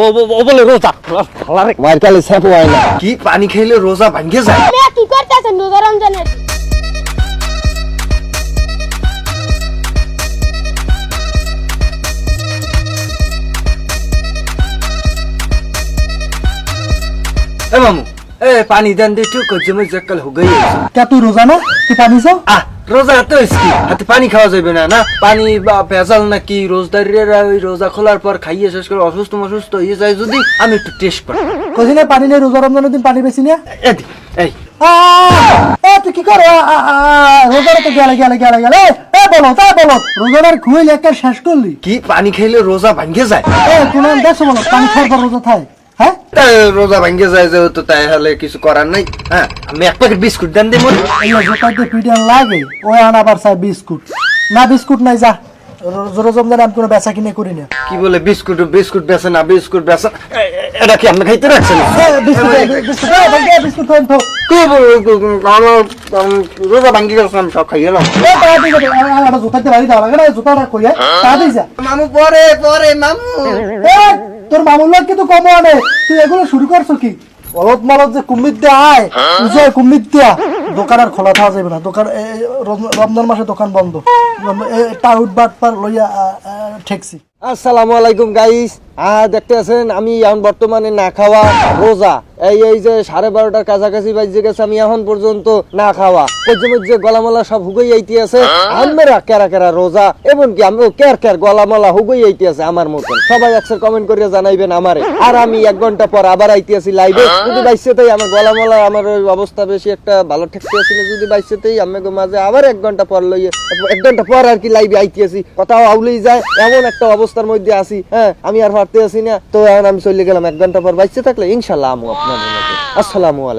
ও বলে রোজা। মার কালে স্যাপ হয় না। কি পানি খাইলে রোজা ভাঙ্গে যায়? কি করতেছেন রোজা রমজানের? এ মামু এ পানি দেন দে একটু কজ্জে মজ্জে কাল হুগাই আছে কে তুই রোজা না? তুই পানি চাও? আহ রোজা তো হাতে পানি খাওয়া যাবে না না? পানি বা ভেজাল নাকি রোজদারিরা ওই রোজা খোলার পর খাইয়ে শেষ করে অসুস্থ অসুস্থ হয়ে যায় যদি আমি একটু টেস্ট করি কইছি না পানি নেই রোজা রমজানের দিন পানি বেশি না এই। তুই কি করে? রোজার তো গেলে গেলে গেলে গেলে। এ বলো তা বলো রোজার খুইল একটা শেষ করলি? কি পানি খাইলে রোজা ভাঙ্গে যায়? এ কোন দেখছ বলো পানি খাওয়ার পর রোজা থাই হ্যাঁ? রোজা ভাঙ্গে যায় যেহেতু তাই হলে কিছু করার নাই। হ্যাঁ আমি এক প্যাকেট বিস্কুট দেন দিই মনে। জোতাতে লাগে ওই আনাবার চাই বিস্কুট। না বিস্কুট নাই যা। রোজা রমজান আমি কোনো বেচা কিনে করি না। কি বলে বিস্কুট বিস্কুট বেছে না বিস্কুট এ- এটা কি আপনি খাইতে রাখছেন? রোজা ভাঙ্গে গেছে আমি সব খাইয়ে এলাম এ তাড়াতাড়ি যাবে আমার জোতাতে বাড়ি দেওয়া লাগে না জোতাটা কইয়া তাড়াতাড়ি যা। মামু পরে পরে মামু। তোর মামুলার লোক কিন্তু কম আনে? তুই এগুলো শুরু করছ কি? অলত মালত যে কুমির দেয়া আয় যে কুমির দিয়া। দোকান আর খোলা থাকা যাবে না। দোকান রমজান মাসে দোকান বন্ধ। টাউট বাট পার লইয়া ঠেকছি। আসসালামু আলাইকুম গাইস হ্যাঁ দেখতে আছেন আমি এখন বর্তমানে না খাওয়া রোজা। এই এই যে সাড়ে বারোটার কাছাকাছি বাজে গেছে, আমি এখন পর্যন্ত না খাওয়া। পর্যন্ত গলামালা সব হুগই আইতে আছে আমরা কেরা কেরা রোজা, এমনকি আমি কের কের গলামালা হুগই আইতে আছে আমার মতন। সবাই একসাথে কমেন্ট করিয়া জানাইবেন আমারে। আর আমি এক ঘণ্টা পর আবার আইতে আছি লাইভে যদি বাইসেতেই আমার গলামালা, আমার অবস্থা বেশি একটা ভালো ঠেকতে আছিল যদি বাইসেতেই আমি মাঝে আবার এক ঘণ্টা পর লইয়ে, এক ঘণ্টা পর আর কি লাইভে আইতে আছি কথাও আউলেই যায়, এমন একটা অবস্থার মধ্যে আছি হ্যাঁ আমি আর পারতে আসি না তো এখন আমি চলে গেলাম এক ঘণ্টা পর। বাইসে থাকলে ইনশাল্লাহ আমু আপনার আসসালামু আলাইকুম।